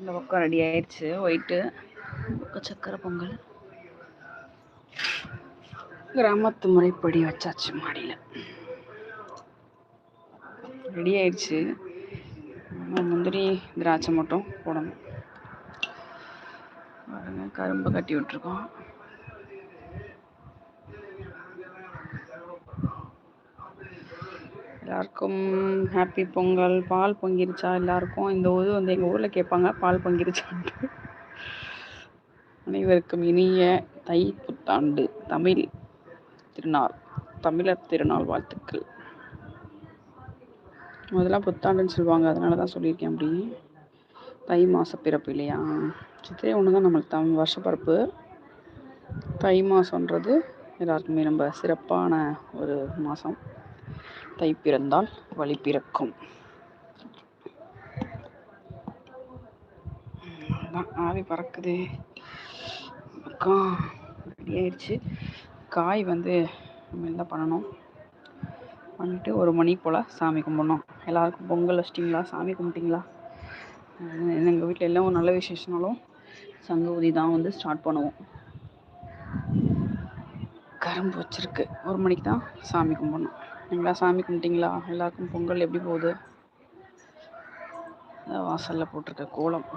இந்த பக்கம் ரெடி ஆயிடுச்சு. ஒயிட்டு பக்கம் சக்கரை பொங்கல். கிராமத்து முறைப்படி வச்சாச்சு மாடியில். ரெடி ஆயிடுச்சு. முந்திரி திராட்சை மட்டும் போடணும். பாருங்க கரும்பு கட்டி விட்டுருக்கோம். எல்லாருக்கும் ஹாப்பி பொங்கல் பால் பொங்கிருச்சா எல்லாருக்கும்? இந்த ஊர் வந்து எங்கள் ஊரில் கேட்பாங்க பால் பொங்கிருச்சான்ட்டு. அனைவருக்கும் இனிய தை புத்தாண்டு தமிழ் திருநாள் தமிழர் திருநாள் வாழ்த்துக்கள். முதல்ல புத்தாண்டுன்னு சொல்லுவாங்க அதனால தான் சொல்லியிருக்கேன் அப்படி. தை மாத பிறப்பு இல்லையா? சித்திரை ஒன்று தான் நம்மளுக்கு தமிழ் வருஷப்பிறப்பு தை மாதன்றது எல்லாருக்குமே ரொம்ப சிறப்பான ஒரு மாதம் தை பிறந்தால் வழி பிறக்கும். ஆவி பறக்குது. அக்கா ரெடி காய் வந்து நம்ம என்ன பண்ணணும்? பண்ணிட்டு ஒரு மணி போல் சாமி கும்பிடணும். எல்லாருக்கும் பொங்கல் வச்சிட்டிங்களா? சாமி கும்பிட்டிங்களா? எங்கள் வீட்டில் எல்லாம் ஒரு நல்ல விசேஷனாலும் சங்க ஊதி தான் வந்து ஸ்டார்ட் பண்ணுவோம். கரும்பு வச்சிருக்கு. ஒரு மணிக்கு தான் சாமி கும்பிடணும். நீங்களா சாமி கும்பிட்டீங்களா? எல்லாருக்கும் பொங்கல் எப்படி போகுது? வாசலில் போட்டிருக்க கோலம்.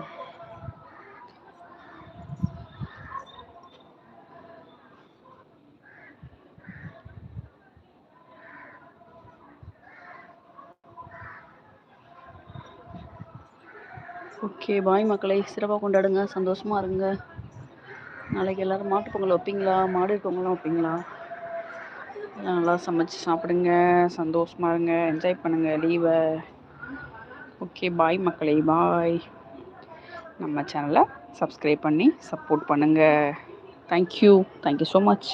ஓகே பாய் மக்களை. சிறப்பாக கொண்டாடுங்க. சந்தோஷமாக இருங்க. நாளைக்கு எல்லோரும் மாட்டு பொங்கல் வைப்பீங்களா? மாடு இருக்கவங்களாம் வைப்பீங்களா? நல்லா சமைச்சு சாப்பிடுங்க சந்தோஷமாக இருங்க என்ஜாய் பண்ணுங்கள் லீவை ஓகே பாய் மக்களை பாய் நம்ம சேனலை சப்ஸ்கிரைப் பண்ணி சப்போர்ட் பண்ணுங்கள் தேங்க்யூ தேங்க்யூ ஸோ மச்